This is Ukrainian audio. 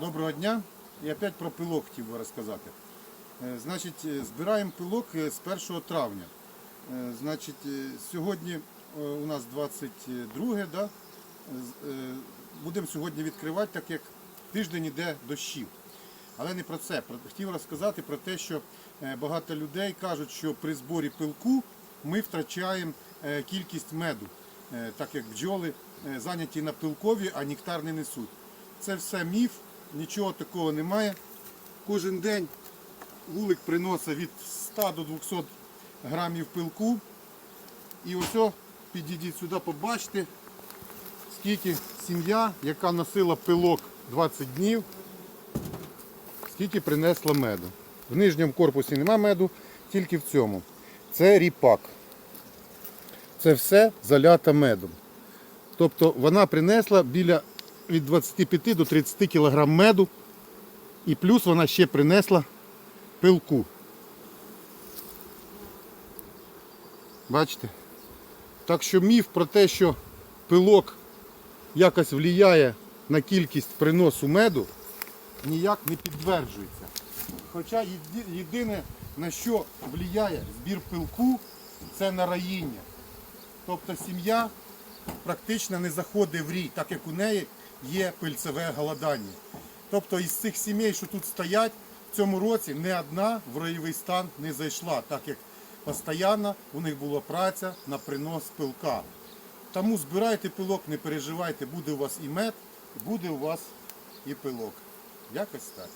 Доброго дня. І опять про пилок хотів би розказати. Е, Значить, е, збираємо пилок е, з 1 травня. Значить, сьогодні у нас 22, да? Будемо сьогодні відкривати, так як тиждень іде дощів. Але не про це. Хотів розказати про те, що багато людей кажуть, що при зборі пилку ми втрачаємо кількість меду, так як бджоли зайняті на пилкові, а нектар не несуть. Це все міф, нічого такого немає. Кожен день вулик приносить від 100 до 200 грамів пилку. І ось підійдіть сюди, побачите, скільки сім'я, яка носила пилок 20 днів, скільки принесла меду. В нижньому корпусі нема меду, тільки в цьому. Це ріпак. Це все залято медом. Тобто вона принесла біля від 25 до 30 кг меду. І плюс вона ще принесла пилку. Бачите? Так що міф про те, що пилок якось впливає на кількість приносу меду, ніяк не підтверджується. Хоча єдине, на що впливає збір пилку, це на раїння. Тобто сім'я практично не заходить в рій, так як у неї є пильцеве голодання. Тобто із цих сімей, що тут стоять, в цьому році не одна в роєвий стан не зайшла, так як постійно у них була праця на принос пилка. Тому збирайте пилок, не переживайте, буде у вас і мед, буде у вас і пилок. Якось так.